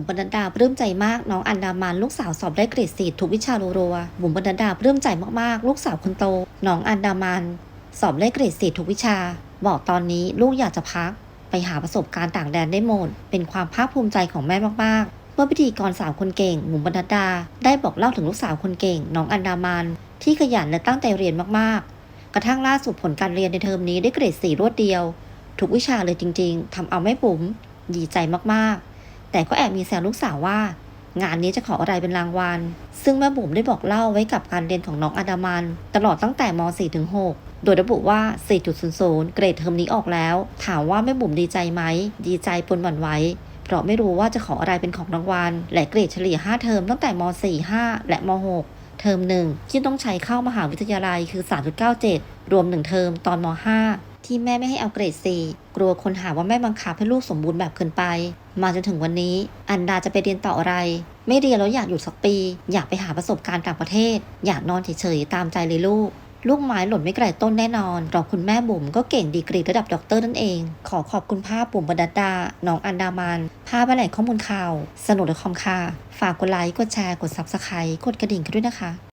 มปนัดาปลื้มใจมากน้องอันดามันลูกสาวสอบได้เกรดสี่ทุกวิชารัวๆบุ๋มปนัดาปลื้มใจมากๆ ลูกสาวคนโตน้องอันดามันสอบได้เกรดสี่ทุกวิชา บอกตอนนี้ลูกอยากจะพัก ไปหาประสบการณ์ต่างแดนได้หมด เป็นความภาคภูมิใจของแม่มากๆ เมื่อพิธีกรสาวคนเก่งบุ๋มปนัดา ได้บอกเล่าถึงลูกสาวคนเก่ง น้องอันดามันที่ขยันและตั้งใจเรียนมากๆ กระทั่งล่าสุดผลการเรียนในเทอมนี้ได้เกรดสี่รวดเดียว ทุกวิชาเลยจริง ๆทำเอาแม่บุ๋มดีใจมากๆ แต่ก็แอบมีแซวลูกสาวว่า งานนี้จะขออะไรเป็นรางวัล ซึ่งแม่บุ๋มได้บอกเล่าไว้กับการเรียนของน้องอดามัน ตลอดตั้งแต่ม .4 ถึง 6 โดยระบุว่า 4.00 เกรดเทอมนี้ออกแล้ว ถามว่าแม่บุ๋มดีใจไหม ดีใจปนหวั่นไหวเพราะไม่รู้ว่าจะขออะไรเป็นของรางวัล และเกรดเฉลี่ย 5 เทอมตั้งแต่ม .4 5 และม .6 เทอมหนึ่งที่ต้องใช้เข้ามหาวิทยาลัยคือ 3.97 รวม 1 เทอมตอนม .5 ที่แม่ไม่ให้เอาเกรด 4 ลัวคนหาว่าแม่บังคับให้ลูกสมบูรณ์แบบเกินไป มาจนถึงวันนี้ อันดาจะไปเรียนต่ออะไร ไม่เรียนแล้วอยากหยุดสักปี อยากไปหาประสบการณ์ต่างประเทศ อยากนอนเฉยๆตามใจเลยลูกลูกไม้หล่นไม่ไกลต้นแน่นอนเพราะคุณแม่บุ๋มก็เก่งดีกรีระดับด็อกเตอร์นั่นเอง ขอขอบคุณภาพบุ๋มบรรดาดาน้องอันดามันภาพแหล่งข้อมูลข่าว สนุกและคอมค่ะ ฝากกดไลค์ กดแชร์ กดซับสไครต์กดกระดิ่งกันด้วยนะคะ